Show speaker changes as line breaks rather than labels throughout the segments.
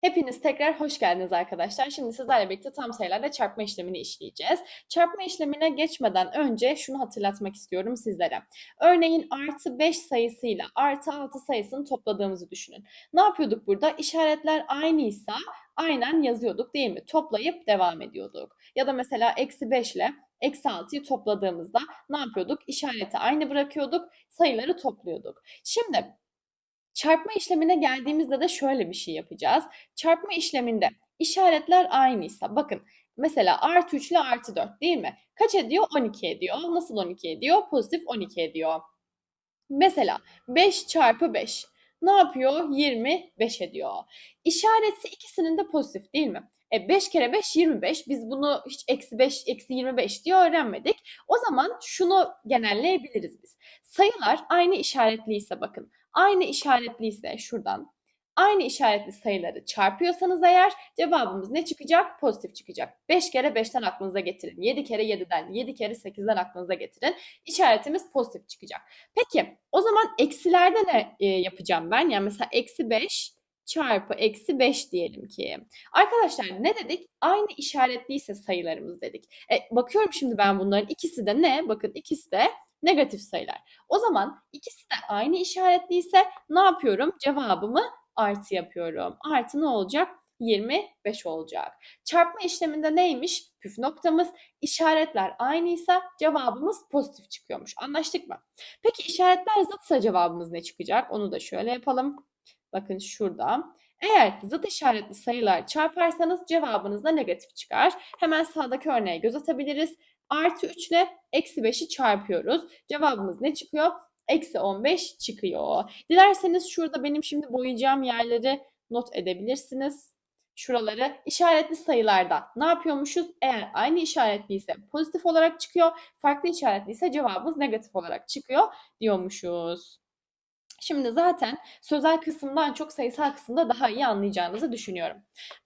Hepiniz tekrar hoş geldiniz arkadaşlar. Şimdi sizlerle birlikte tam sayılarla çarpma işlemini işleyeceğiz. Çarpma işlemine geçmeden önce şunu hatırlatmak istiyorum sizlere. Örneğin artı 5 sayısıyla artı 6 sayısını topladığımızı düşünün. Ne yapıyorduk burada? İşaretler aynıysa aynen yazıyorduk değil mi? Toplayıp devam ediyorduk. Ya da mesela eksi 5 ile eksi 6'yı topladığımızda ne yapıyorduk? İşareti aynı bırakıyorduk, sayıları topluyorduk. Şimdi Çarpma işlemine geldiğimizde de şöyle bir şey yapacağız. Çarpma işleminde işaretler aynıysa bakın mesela artı 3 ile artı 4 değil mi? Kaç ediyor? 12 ediyor. Nasıl 12 ediyor? Pozitif 12 ediyor. Mesela 5 çarpı 5 ne yapıyor? 25 ediyor. İşareti ikisinin de pozitif değil mi? E 5 kere 5 25. Biz bunu hiç eksi 5, eksi 25 diye öğrenmedik. O zaman şunu genelleyebiliriz biz. Sayılar aynı işaretliyse bakın aynı işaretliyse şuradan aynı işaretli sayıları çarpıyorsanız eğer cevabımız ne çıkacak? Pozitif çıkacak. 5 kere 5'ten aklınıza getirin. 7 kere 7'den, 7 kere 8'den aklınıza getirin. İşaretimiz pozitif çıkacak. Peki o zaman eksilerde ne e, yapacağım ben? Yani mesela eksi 5 çarpı eksi 5 diyelim ki. Arkadaşlar ne dedik? Aynı işaretliyse sayılarımız dedik. E, bakıyorum şimdi ben bunların ikisi de ne? Bakın ikisi de negatif sayılar. O zaman ikisi de aynı işaretliyse ne yapıyorum? Cevabımı artı yapıyorum. Artı ne olacak? 25 olacak. Çarpma işleminde neymiş? Püf noktamız işaretler aynıysa cevabımız pozitif çıkıyormuş. Anlaştık mı? Peki işaretler zıtsa cevabımız ne çıkacak? Onu da şöyle yapalım. Bakın şurada. Eğer zıt işaretli sayılar çarparsanız cevabınız da negatif çıkar. Hemen sağdaki örneğe göz atabiliriz. Artı 3 ile eksi 5'i çarpıyoruz. Cevabımız ne çıkıyor? Eksi 15 çıkıyor. Dilerseniz şurada benim şimdi boyayacağım yerleri not edebilirsiniz. Şuraları işaretli sayılarda ne yapıyormuşuz? Eğer aynı işaretliyse pozitif olarak çıkıyor, farklı işaretliyse cevabımız negatif olarak çıkıyor diyormuşuz. Şimdi zaten sözel kısımdan çok sayısal kısımda daha iyi anlayacağınızı düşünüyorum.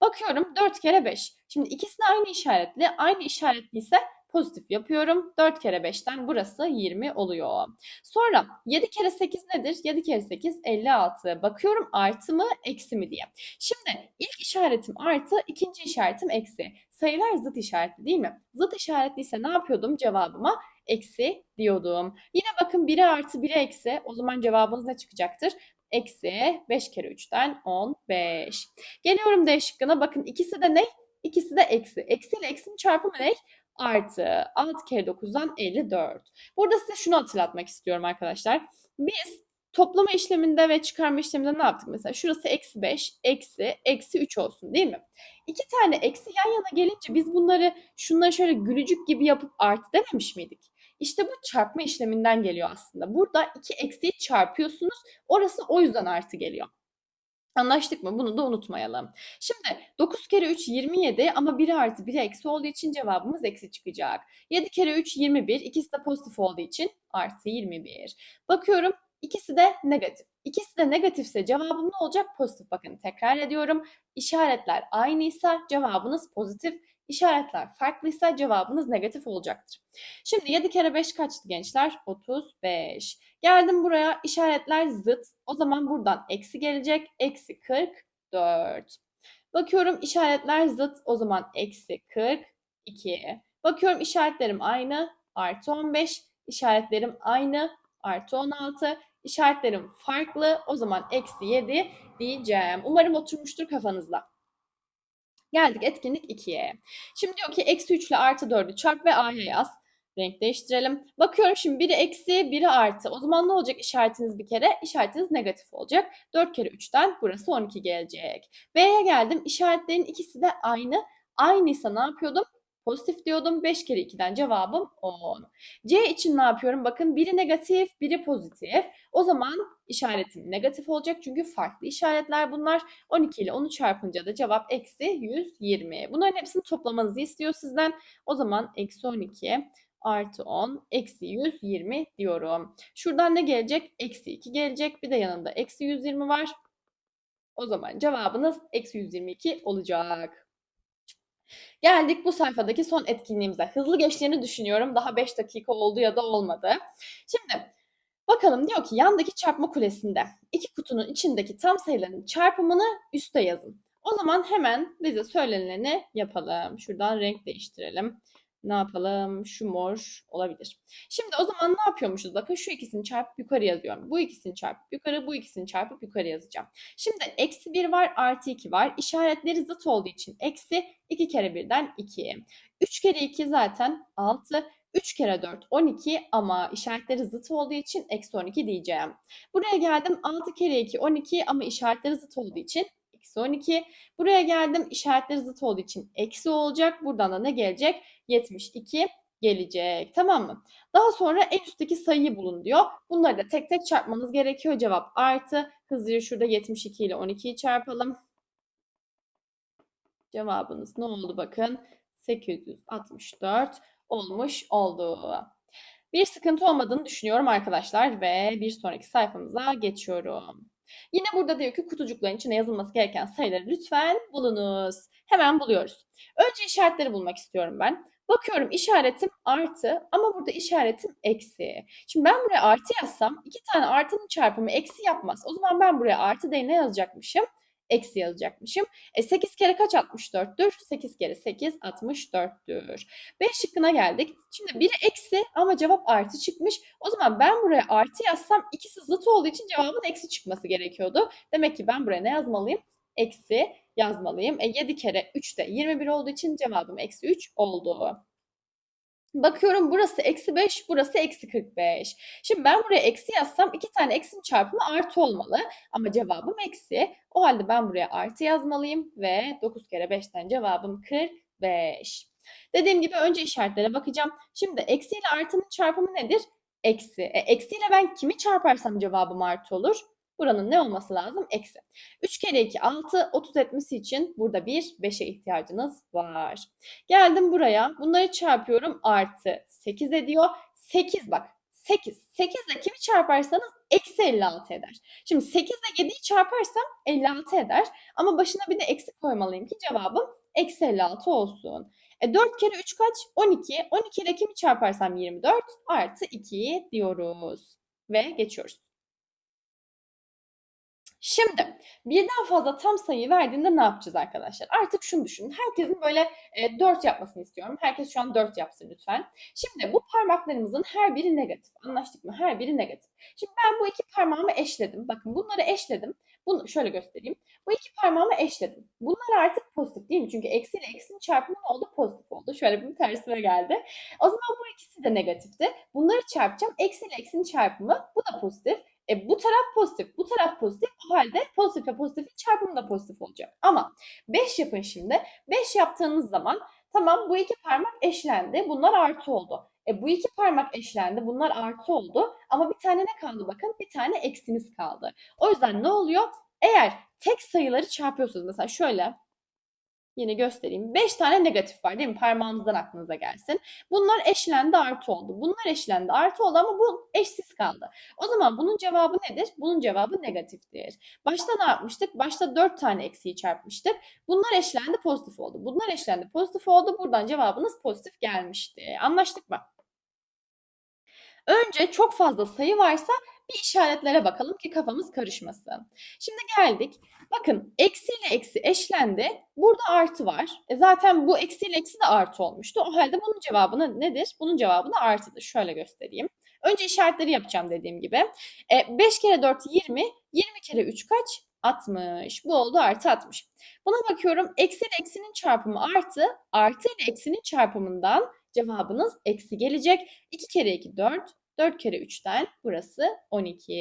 Bakıyorum 4 kere 5. Şimdi ikisi de aynı işaretli. Aynı işaretliyse pozitif yapıyorum. 4 kere 5'ten burası 20 oluyor. Sonra 7 kere 8 nedir? 7 kere 8 56. Bakıyorum artı mı eksi mi diye. Şimdi ilk işaretim artı, ikinci işaretim eksi. Sayılar zıt işaretli değil mi? Zıt işaretliyse ne yapıyordum cevabıma? Eksi diyordum. Yine bakın 1'e artı 1'e eksi. O zaman cevabınız ne çıkacaktır? Eksi 5 kere 3'ten 15. Geliyorum D şıkkına. Bakın ikisi de ne? İkisi de eksi. Eksi ile eksinin çarpımı ne? Artı 6 kere 9'dan 54. Burada size şunu hatırlatmak istiyorum arkadaşlar. Biz toplama işleminde ve çıkarma işleminde ne yaptık? Mesela şurası eksi 5, eksi, eksi 3 olsun değil mi? İki tane eksi yan yana gelince biz bunları şunları şöyle gülücük gibi yapıp artı dememiş miydik? İşte bu çarpma işleminden geliyor aslında. Burada iki eksiyi çarpıyorsunuz. Orası o yüzden artı geliyor. Anlaştık mı? Bunu da unutmayalım. Şimdi 9 kere 3 27 ama 1 artı 1 eksi olduğu için cevabımız eksi çıkacak. 7 kere 3 21. İkisi de pozitif olduğu için artı 21. Bakıyorum ikisi de negatif. İkisi de negatifse cevabım ne olacak? Pozitif. Bakın tekrar ediyorum. İşaretler aynıysa cevabınız pozitif. İşaretler farklıysa cevabınız negatif olacaktır. Şimdi 7 kere 5 kaçtı gençler? 35. Geldim buraya işaretler zıt. O zaman buradan eksi gelecek. Eksi 44. Bakıyorum işaretler zıt. O zaman eksi 42. Bakıyorum işaretlerim aynı. Artı 15. İşaretlerim aynı. Artı 16. İşaretlerim farklı. O zaman eksi 7 diyeceğim. Umarım oturmuştur kafanızda. Geldik etkinlik 2'ye. Şimdi diyor ki eksi 3 ile artı 4'ü çarp ve A'ya yaz. Renk değiştirelim. Bakıyorum şimdi biri eksi, biri artı. O zaman ne olacak işaretiniz bir kere? İşaretiniz negatif olacak. 4 kere 3'ten burası 12 gelecek. B'ye geldim. İşaretlerin ikisi de aynı. Aynıysa ne yapıyordum? Pozitif diyordum. 5 kere 2'den cevabım 10. C için ne yapıyorum? Bakın biri negatif, biri pozitif. O zaman işaretim negatif olacak. Çünkü farklı işaretler bunlar. 12 ile 10'u çarpınca da cevap eksi 120. Bunların hepsini toplamanızı istiyor sizden. O zaman eksi 12 artı 10 eksi 120 diyorum. Şuradan ne gelecek? Eksi 2 gelecek. Bir de yanında eksi 120 var. O zaman cevabınız eksi 122 olacak. Geldik bu sayfadaki son etkinliğimize. Hızlı geçtiğini düşünüyorum. Daha 5 dakika oldu ya da olmadı. Şimdi bakalım diyor ki yandaki çarpma kulesinde iki kutunun içindeki tam sayıların çarpımını üste yazın. O zaman hemen bize söyleneni yapalım. Şuradan renk değiştirelim. Ne yapalım? Şu mor olabilir. Şimdi o zaman ne yapıyormuşuz? Bakın şu ikisini çarpıp yukarı yazıyorum. Bu ikisini çarpıp yukarı, bu ikisini çarpıp yukarı yazacağım. Şimdi eksi 1 var, artı 2 var. İşaretleri zıt olduğu için eksi 2 kere 1'den 2. 3 kere 2 zaten 6. 3 kere 4 12 ama işaretleri zıt olduğu için eksi 12 diyeceğim. Buraya geldim 6 kere 2 12 ama işaretleri zıt olduğu için eksi 12. Buraya geldim işaretleri zıt olduğu için eksi olacak. Buradan da ne gelecek? 72 gelecek. Tamam mı? Daha sonra en üstteki sayıyı bulun diyor. Bunları da tek tek çarpmanız gerekiyor. Cevap artı. Hızlıca şurada 72 ile 12'yi çarpalım. Cevabınız ne oldu bakın? 864 olmuş oldu. Bir sıkıntı olmadığını düşünüyorum arkadaşlar ve bir sonraki sayfamıza geçiyorum. Yine burada diyor ki kutucukların içine yazılması gereken sayıları lütfen bulunuz. Hemen buluyoruz. Önce işaretleri bulmak istiyorum ben. Bakıyorum işaretim artı ama burada işaretim eksi. Şimdi ben buraya artı yazsam iki tane artının çarpımı eksi yapmaz. O zaman ben buraya artı değil ne yazacakmışım? Eksi yazacakmışım. E 8 kere kaç 64'tür? 8 kere 8 64'tür. B şıkkına geldik. Şimdi biri eksi ama cevap artı çıkmış. O zaman ben buraya artı yazsam ikisi zıt olduğu için cevabın eksi çıkması gerekiyordu. Demek ki ben buraya ne yazmalıyım? Eksi yazmalıyım. E 7 kere 3 de 21 olduğu için cevabım eksi 3 oldu. Bakıyorum burası eksi 5, burası eksi 45. Şimdi ben buraya eksi yazsam iki tane eksinin çarpımı artı olmalı. Ama cevabım eksi. O halde ben buraya artı yazmalıyım ve 9 kere 5'ten cevabım 45. Dediğim gibi önce işaretlere bakacağım. Şimdi eksi ile artının çarpımı nedir? Eksi. E, eksi ile ben kimi çarparsam cevabım artı olur. Buranın ne olması lazım? Eksi. 3 kere 2 6. 30 etmesi için burada bir 5'e ihtiyacınız var. Geldim buraya. Bunları çarpıyorum. Artı 8 ediyor. 8 bak. 8. 8 ile kimi çarparsanız eksi 56 eder. Şimdi 8 ile 7'yi çarparsam 56 eder. Ama başına bir de eksi koymalıyım ki cevabım eksi 56 olsun. E 4 kere 3 kaç? 12. 12 ile kimi çarparsam 24 artı 2 diyoruz. Ve geçiyoruz. Şimdi birden fazla tam sayı verdiğinde ne yapacağız arkadaşlar? Artık şunu düşünün. Herkesin böyle e, 4 yapmasını istiyorum. Herkes şu an 4 yapsın lütfen. Şimdi bu parmaklarımızın her biri negatif. Anlaştık mı? Her biri negatif. Şimdi ben bu iki parmağımı eşledim. Bakın bunları eşledim. Bunu şöyle göstereyim. Bu iki parmağımı eşledim. Bunlar artık pozitif değil mi? Çünkü eksi ile eksinin çarpımı ne oldu? Pozitif oldu. Şöyle bir tersine geldi. O zaman bu ikisi de negatifti. Bunları çarpacağım. Eksi ile eksinin çarpımı bu da pozitif. E, bu taraf pozitif, bu taraf pozitif. O halde pozitif ve pozitifin çarpımı da pozitif olacak. Ama 5 yapın şimdi. 5 yaptığınız zaman tamam bu iki parmak eşlendi. Bunlar artı oldu. E, bu iki parmak eşlendi. Bunlar artı oldu. Ama bir tane ne kaldı bakın? Bir tane eksiniz kaldı. O yüzden ne oluyor? Eğer tek sayıları çarpıyorsunuz mesela şöyle Yine göstereyim. 5 tane negatif var değil mi? Parmağınızdan aklınıza gelsin. Bunlar eşlendi artı oldu. Bunlar eşlendi artı oldu ama bu eşsiz kaldı. O zaman bunun cevabı nedir? Bunun cevabı negatiftir. Başta ne yapmıştık? Başta 4 tane eksiği çarpmıştık. Bunlar eşlendi pozitif oldu. Bunlar eşlendi pozitif oldu. Buradan cevabınız pozitif gelmişti. Anlaştık mı? Önce çok fazla sayı varsa bir işaretlere bakalım ki kafamız karışmasın. Şimdi geldik. Bakın eksi ile eksi eşlendi. Burada artı var. E zaten bu eksi ile eksi de artı olmuştu. O halde bunun cevabı nedir? Bunun cevabı da artıdır. Şöyle göstereyim. Önce işaretleri yapacağım dediğim gibi. E, 5 kere 4 20. 20 kere 3 kaç? 60. Bu oldu artı 60. Buna bakıyorum. Eksi ile eksinin çarpımı artı. Artı ile eksinin çarpımından cevabınız eksi gelecek. 2 kere 2 4. 4 kere 3'ten burası 12.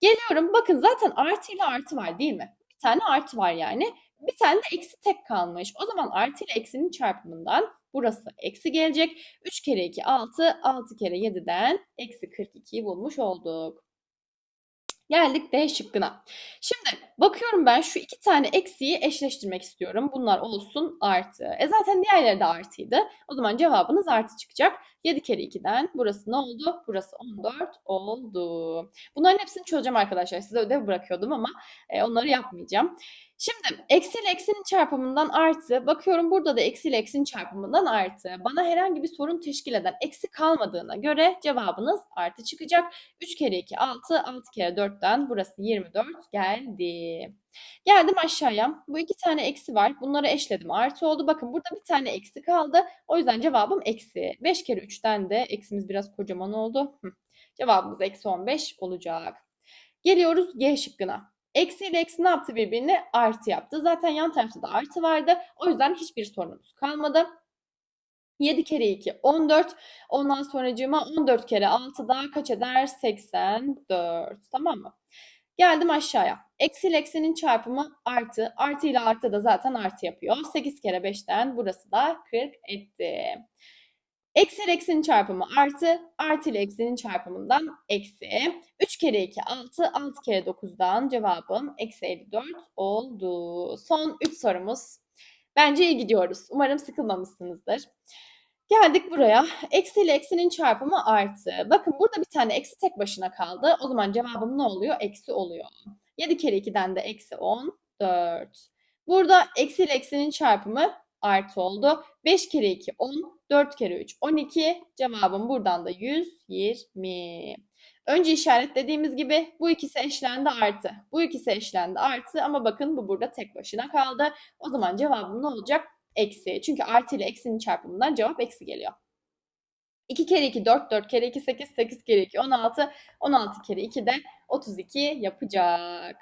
Geliyorum bakın zaten artı ile artı var değil mi? Bir tane artı var yani. Bir tane de eksi tek kalmış. O zaman artı ile eksinin çarpımından burası eksi gelecek. 3 kere 2 6, 6 kere 7'den eksi 42'yi bulmuş olduk. Geldik D şıkkına. Şimdi bakıyorum ben şu iki tane eksiği eşleştirmek istiyorum. Bunlar olsun artı. E zaten diğerleri de artıydı. O zaman cevabınız artı çıkacak. 7 kere 2'den burası ne oldu? Burası 14 oldu. Bunların hepsini çözeceğim arkadaşlar. Size ödev bırakıyordum ama e, onları yapmayacağım. Şimdi eksi ile eksinin çarpımından artı. Bakıyorum burada da eksi ile eksinin çarpımından artı. Bana herhangi bir sorun teşkil eden eksi kalmadığına göre cevabınız artı çıkacak. 3 kere 2 6, 6 kere 4'ten burası 24 geldi. Geldim aşağıya. Bu iki tane eksi var. Bunları eşledim. Artı oldu. Bakın burada bir tane eksi kaldı. O yüzden cevabım eksi. 5 kere 3'ten de eksimiz biraz kocaman oldu. Cevabımız eksi 15 olacak. Geliyoruz G şıkkına. Eksi ile eksi ne yaptı birbirine? Artı yaptı. Zaten yan tarafta da artı vardı. O yüzden hiçbir sorunumuz kalmadı. 7 kere 2 14. Ondan sonracığıma 14 kere 6 daha kaç eder? 84. Tamam mı? Geldim aşağıya. Eksi ile eksinin çarpımı artı. Artı ile artı da zaten artı yapıyor. 8 kere 5'ten burası da 40 etti. Eksi ile eksinin çarpımı artı. Artı ile eksinin çarpımından eksi. 3 kere 2 6. 6 kere 9'dan cevabım eksi 54 oldu. Son 3 sorumuz. Bence iyi gidiyoruz. Umarım sıkılmamışsınızdır. Geldik buraya. Eksi ile eksinin çarpımı artı. Bakın burada bir tane eksi tek başına kaldı. O zaman cevabım ne oluyor? Eksi oluyor. 7 kere 2'den de eksi 10, 4. Burada eksi ile eksinin çarpımı artı oldu. 5 kere 2 10, 4 kere 3 12. Cevabım buradan da 120. Önce işaretlediğimiz gibi bu ikisi eşlendi artı. Bu ikisi eşlendi artı ama bakın bu burada tek başına kaldı. O zaman cevabım ne olacak? Eksi. Çünkü artı ile eksinin çarpımından cevap eksi geliyor. 2 kere 2 4, 4 kere 2 8, 8 kere 2 16, 16 kere 2 de 32 yapacak.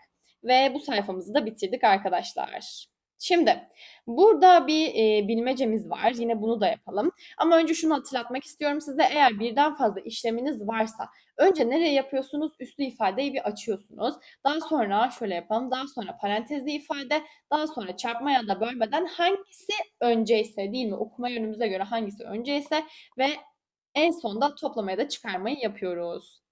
Ve bu sayfamızı da bitirdik arkadaşlar. Şimdi burada bir e, bilmecemiz var. Yine bunu da yapalım. Ama önce şunu hatırlatmak istiyorum size. Eğer birden fazla işleminiz varsa önce nereye yapıyorsunuz? Üslü ifadeyi bir açıyorsunuz. Daha sonra şöyle yapalım. Daha sonra parantezli ifade, daha sonra çarpma ya da bölmeden hangisi önceyse değil mi? Okuma yönümüze göre hangisi önceyse ve en sonda toplamaya da çıkarmayı yapıyoruz.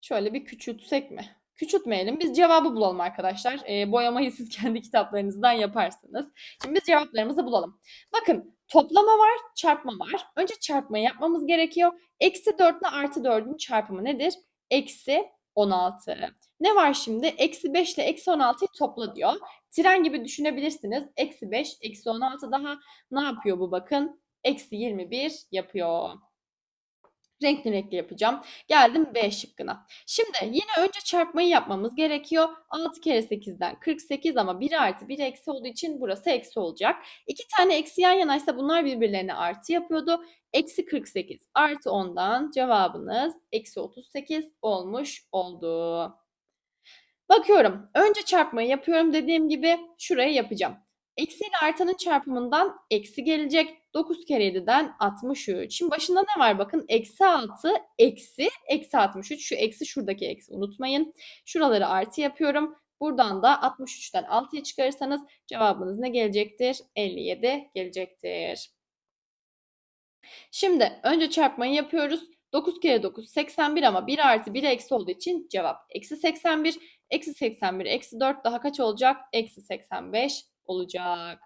Şöyle bir küçültsek mi? Küçültmeyelim. Biz cevabı bulalım arkadaşlar. E, boyamayı siz kendi kitaplarınızdan yaparsınız. Şimdi biz cevaplarımızı bulalım. Bakın toplama var, çarpma var. Önce çarpmayı yapmamız gerekiyor. Eksi 4 ile artı 4'ün çarpımı nedir? Eksi 16. Ne var şimdi? Eksi 5 ile eksi 16'yı topla diyor. Tren gibi düşünebilirsiniz. Eksi 5, eksi 16 daha ne yapıyor bu bakın? Eksi 21 yapıyor. Renkli renkli yapacağım. Geldim B şıkkına. Şimdi yine önce çarpmayı yapmamız gerekiyor. 6 kere 8'den 48 ama 1 artı 1 eksi olduğu için burası eksi olacak. İki tane eksi yan yanaysa bunlar birbirlerine artı yapıyordu. Eksi 48 artı 10'dan cevabınız eksi 38 olmuş oldu. Bakıyorum. Önce çarpmayı yapıyorum dediğim gibi şuraya yapacağım. Eksi ile artanın çarpımından eksi gelecek. 9 kere 7'den 63. Şimdi başında ne var bakın. Eksi 6 eksi eksi 63. Şu eksi şuradaki eksi unutmayın. Şuraları artı yapıyorum. Buradan da 63'ten 6'yı çıkarırsanız cevabınız ne gelecektir? 57 gelecektir. Şimdi önce çarpmayı yapıyoruz. 9 kere 9 81 ama 1 artı 1 eksi olduğu için cevap eksi 81. Eksi 81 eksi 4 daha kaç olacak? Eksi 85 olacak.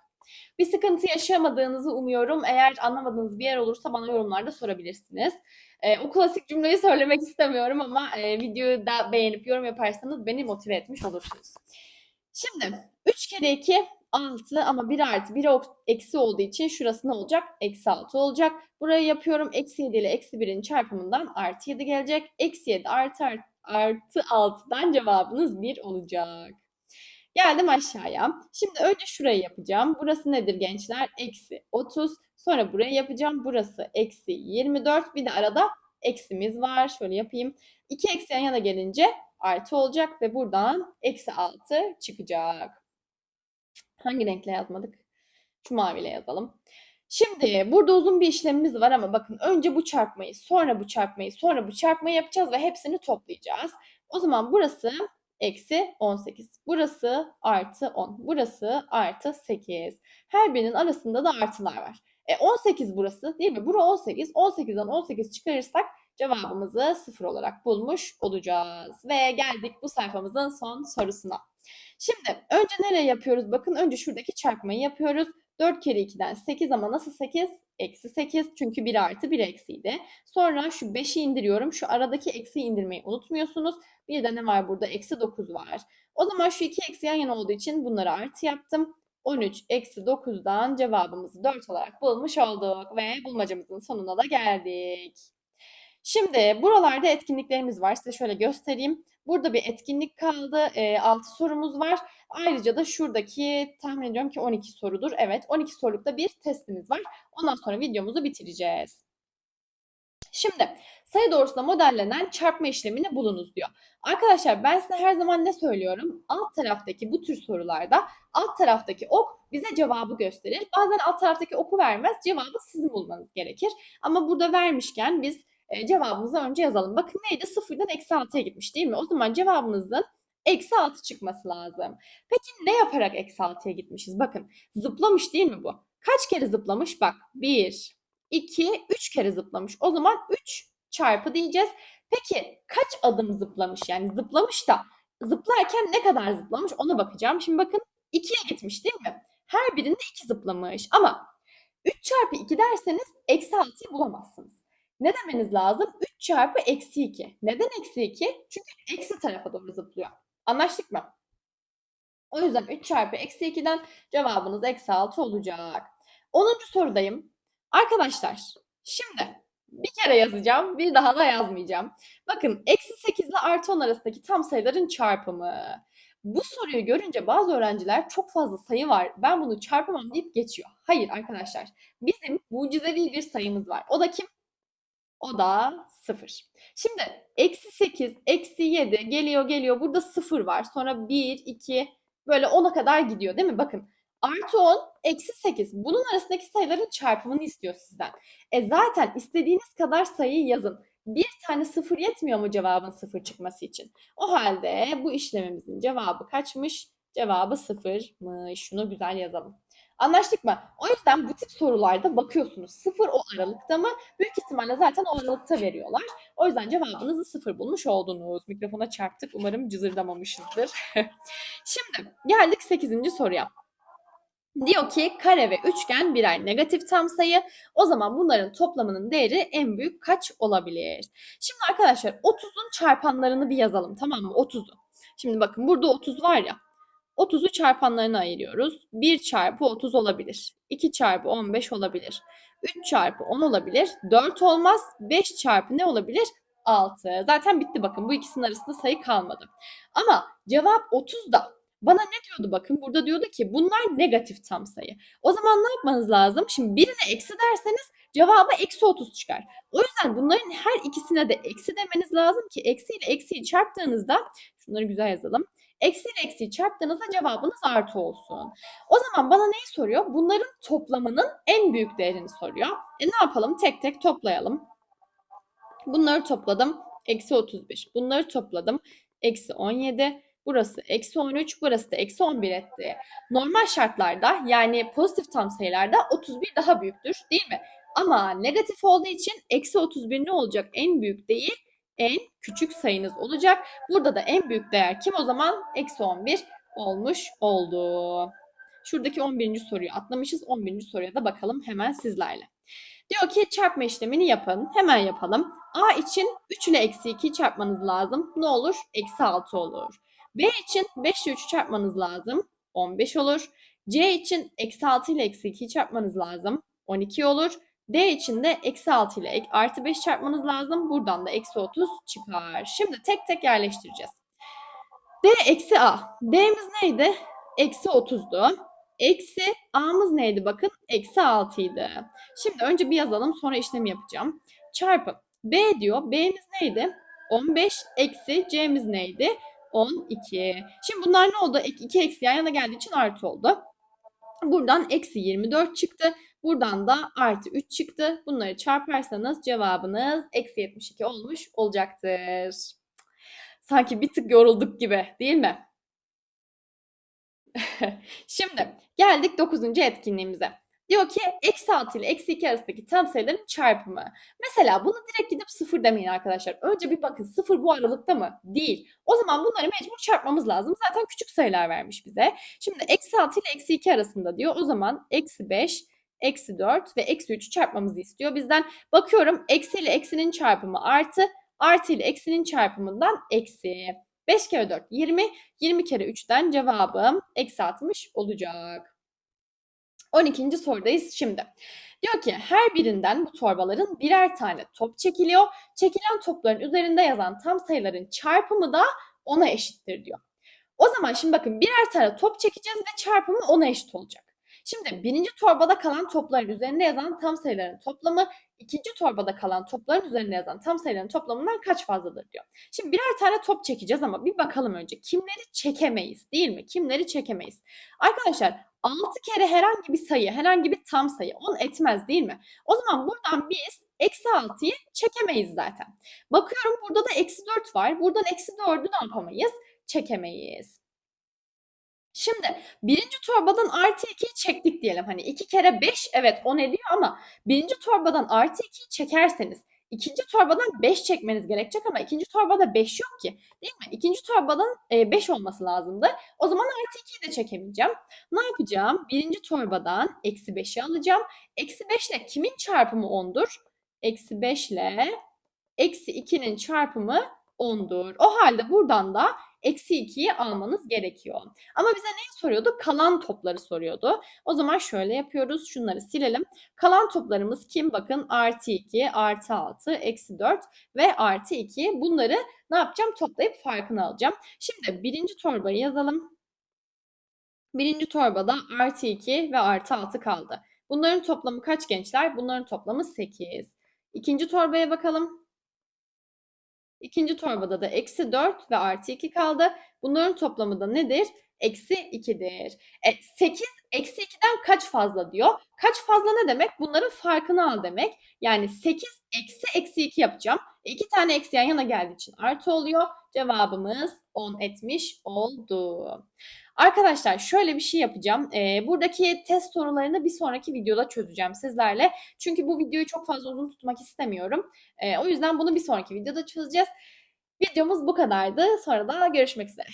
Bir sıkıntı yaşamadığınızı umuyorum. Eğer anlamadığınız bir yer olursa bana yorumlarda sorabilirsiniz. E, o klasik cümleyi söylemek istemiyorum ama e, videoyu da beğenip yorum yaparsanız beni motive etmiş olursunuz. Şimdi 3 kere 2 6 ama 1 artı 1 eksi olduğu için şurası ne olacak? Eksi 6 olacak. Burayı yapıyorum. Eksi 7 ile eksi 1'in çarpımından artı 7 gelecek. Eksi 7 artı, artı, artı 6'dan cevabınız 1 olacak. Geldim aşağıya. Şimdi önce şurayı yapacağım. Burası nedir gençler? Eksi 30. Sonra burayı yapacağım. Burası eksi 24. Bir de arada eksimiz var. Şöyle yapayım. İki eksi yan yana gelince artı olacak ve buradan eksi 6 çıkacak. Hangi renkle yazmadık? Şu maviyle yazalım. Şimdi burada uzun bir işlemimiz var ama bakın önce bu çarpmayı, sonra bu çarpmayı, sonra bu çarpmayı yapacağız ve hepsini toplayacağız. O zaman burası eksi 18. Burası artı 10. Burası artı 8. Her birinin arasında da artılar var. E 18 burası değil mi? Bura 18. 18'den 18 çıkarırsak cevabımızı 0 olarak bulmuş olacağız. Ve geldik bu sayfamızın son sorusuna. Şimdi önce nereye yapıyoruz? Bakın önce şuradaki çarpmayı yapıyoruz. 4 kere 2'den 8 ama nasıl 8? Eksi 8 çünkü 1 artı 1 eksiydi. Sonra şu 5'i indiriyorum. Şu aradaki eksiyi indirmeyi unutmuyorsunuz. Bir de ne var burada? Eksi 9 var. O zaman şu iki eksi yan yana olduğu için bunları artı yaptım. 13 eksi 9'dan cevabımızı 4 olarak bulmuş olduk ve bulmacamızın sonuna da geldik. Şimdi buralarda etkinliklerimiz var. Size şöyle göstereyim. Burada bir etkinlik kaldı. E, 6 sorumuz var. Ayrıca da şuradaki tahmin ediyorum ki 12 sorudur. Evet 12 sorulukta bir testimiz var. Ondan sonra videomuzu bitireceğiz. Şimdi sayı doğrusunda modellenen çarpma işlemini bulunuz diyor. Arkadaşlar ben size her zaman ne söylüyorum? Alt taraftaki bu tür sorularda alt taraftaki ok bize cevabı gösterir. Bazen alt taraftaki oku vermez. Cevabı sizin bulmanız gerekir. Ama burada vermişken biz cevabımızı önce yazalım. Bakın neydi? Sıfırdan eksi 6'ya gitmiş değil mi? O zaman cevabımızın eksi 6 çıkması lazım. Peki ne yaparak eksi 6'ya gitmişiz? Bakın zıplamış değil mi bu? Kaç kere zıplamış? Bak 1, 2, 3 kere zıplamış. O zaman 3 çarpı diyeceğiz. Peki kaç adım zıplamış? Yani zıplamış da zıplarken ne kadar zıplamış ona bakacağım. Şimdi bakın 2'ye gitmiş değil mi? Her birinde 2 zıplamış. Ama 3 çarpı 2 derseniz eksi 6'yı bulamazsınız. Ne demeniz lazım? 3 çarpı eksi 2. Neden eksi 2? Çünkü eksi tarafa doğru zıplıyor. Anlaştık mı? O yüzden 3 çarpı eksi 2'den cevabınız eksi 6 olacak. 10. sorudayım. Arkadaşlar şimdi bir kere yazacağım, bir daha da yazmayacağım. Bakın eksi 8 ile artı 10 arasındaki tam sayıların çarpımı. Bu soruyu görünce bazı öğrenciler çok fazla sayı var, ben bunu çarpamam deyip geçiyor. Hayır arkadaşlar, bizim mucizevi bir sayımız var. O da kim? O da 0. Şimdi eksi 8, eksi 7 geliyor geliyor. Burada 0 var. Sonra 1, 2 böyle 10'a kadar gidiyor değil mi? Bakın artı 10, eksi 8. Bunun arasındaki sayıların çarpımını istiyor sizden. E zaten istediğiniz kadar sayıyı yazın. Bir tane sıfır yetmiyor mu cevabın sıfır çıkması için? O halde bu işlemimizin cevabı kaçmış? Cevabı sıfırmış. Şunu güzel yazalım. Anlaştık mı? O yüzden bu tip sorularda bakıyorsunuz. Sıfır o aralıkta mı? Büyük ihtimalle zaten o aralıkta veriyorlar. O yüzden cevabınızı sıfır bulmuş oldunuz. Mikrofona çarptık. Umarım cızırdamamışızdır. Şimdi geldik 8. soruya. Diyor ki kare ve üçgen birer negatif tam sayı. O zaman bunların toplamının değeri en büyük kaç olabilir? Şimdi arkadaşlar 30'un çarpanlarını bir yazalım tamam mı? 30'u. Şimdi bakın burada 30 var ya. 30'u çarpanlarına ayırıyoruz. 1 çarpı 30 olabilir. 2 çarpı 15 olabilir. 3 çarpı 10 olabilir. 4 olmaz. 5 çarpı ne olabilir? 6. Zaten bitti bakın. Bu ikisinin arasında sayı kalmadı. Ama cevap 30 da bana ne diyordu bakın burada diyordu ki bunlar negatif tam sayı. O zaman ne yapmanız lazım? Şimdi birine eksi derseniz cevabı eksi 30 çıkar. O yüzden bunların her ikisine de eksi demeniz lazım ki eksi ile eksiyi çarptığınızda şunları güzel yazalım. Eksi eksiyi çarptığınızda cevabınız artı olsun. O zaman bana neyi soruyor? Bunların toplamının en büyük değerini soruyor. E ne yapalım? Tek tek toplayalım. Bunları topladım. Eksi 31. Bunları topladım. Eksi 17. Burası eksi 13, burası da eksi 11 etti. Normal şartlarda yani pozitif tam sayılarda 31 daha büyüktür değil mi? Ama negatif olduğu için eksi 31 ne olacak? En büyük değil, en küçük sayınız olacak. Burada da en büyük değer kim o zaman? Eksi 11 olmuş oldu. Şuradaki 11. soruyu atlamışız. 11. soruya da bakalım hemen sizlerle. Diyor ki çarpma işlemini yapın. Hemen yapalım. A için 3 ile eksi 2'yi çarpmanız lazım. Ne olur? Eksi 6 olur. B için 5 ile 3'ü çarpmanız lazım. 15 olur. C için eksi 6 ile eksi 2'yi çarpmanız lazım. 12 olur. D için de eksi 6 ile artı 5 çarpmanız lazım. Buradan da eksi 30 çıkar. Şimdi tek tek yerleştireceğiz. D eksi A. D'miz neydi? Eksi 30'du. Eksi A'mız neydi bakın? Eksi 6 idi. Şimdi önce bir yazalım sonra işlemi yapacağım. Çarpı. B diyor. B'miz neydi? 15 eksi C'miz neydi? 12. Şimdi bunlar ne oldu? 2 eksi yan yana geldiği için artı oldu. Buradan eksi 24 çıktı. Buradan da artı 3 çıktı. Bunları çarparsanız cevabınız eksi 72 olmuş olacaktır. Sanki bir tık yorulduk gibi değil mi? Şimdi geldik 9. etkinliğimize. Diyor ki eksi 6 ile eksi 2 arasındaki tam sayıların çarpımı. Mesela bunu direkt gidip sıfır demeyin arkadaşlar. Önce bir bakın sıfır bu aralıkta mı? Değil. O zaman bunları mecbur çarpmamız lazım. Zaten küçük sayılar vermiş bize. Şimdi eksi 6 ile eksi 2 arasında diyor. O zaman eksi 5, eksi 4 ve eksi 3'ü çarpmamızı istiyor. Bizden bakıyorum eksi ile eksinin çarpımı artı, artı ile eksinin çarpımından eksi. 5 kere 4 20, 20 kere 3'ten cevabım eksi 60 olacak. 12. sorudayız şimdi. Diyor ki her birinden bu torbaların birer tane top çekiliyor. Çekilen topların üzerinde yazan tam sayıların çarpımı da 10'a eşittir diyor. O zaman şimdi bakın birer tane top çekeceğiz ve çarpımı 10'a eşit olacak. Şimdi birinci torbada kalan topların üzerinde yazan tam sayıların toplamı ikinci torbada kalan topların üzerinde yazan tam sayıların toplamından kaç fazladır diyor. Şimdi birer tane top çekeceğiz ama bir bakalım önce kimleri çekemeyiz değil mi? Kimleri çekemeyiz? Arkadaşlar 6 kere herhangi bir sayı, herhangi bir tam sayı 10 etmez değil mi? O zaman buradan biz eksi 6'yı çekemeyiz zaten. Bakıyorum burada da eksi 4 var. Buradan eksi 4'ü ne yapamayız? Çekemeyiz. Şimdi birinci torbadan artı 2'yi çektik diyelim. Hani 2 kere 5 evet 10 ediyor ama birinci torbadan artı 2'yi çekerseniz ikinci torbadan 5 çekmeniz gerekecek ama ikinci torbada 5 yok ki. Değil mi? İkinci torbadan 5 olması lazımdı. O zaman artı 2'yi de çekemeyeceğim. Ne yapacağım? Birinci torbadan eksi 5'i alacağım. Eksi 5 ile kimin çarpımı 10'dur? Eksi 5 ile eksi 2'nin çarpımı 10'dur. O halde buradan da eksi 2'yi almanız gerekiyor. Ama bize neyi soruyordu? Kalan topları soruyordu. O zaman şöyle yapıyoruz. Şunları silelim. Kalan toplarımız kim? Bakın artı 2, artı 6, eksi 4 ve artı 2. Bunları ne yapacağım? Toplayıp farkını alacağım. Şimdi birinci torbayı yazalım. Birinci torbada artı 2 ve artı 6 kaldı. Bunların toplamı kaç gençler? Bunların toplamı 8. İkinci torbaya bakalım. İkinci torbada da eksi 4 ve artı 2 kaldı. Bunların toplamı da nedir? Eksi 2'dir. E, 8 eksi 2'den kaç fazla diyor. Kaç fazla ne demek? Bunların farkını al demek. Yani 8 eksi eksi 2 yapacağım. E, iki tane eksi yan yana geldiği için artı oluyor. Cevabımız 10 etmiş oldu. Arkadaşlar şöyle bir şey yapacağım. E, buradaki test sorularını bir sonraki videoda çözeceğim sizlerle. Çünkü bu videoyu çok fazla uzun tutmak istemiyorum. E, o yüzden bunu bir sonraki videoda çözeceğiz. Videomuz bu kadardı. Sonra da görüşmek üzere.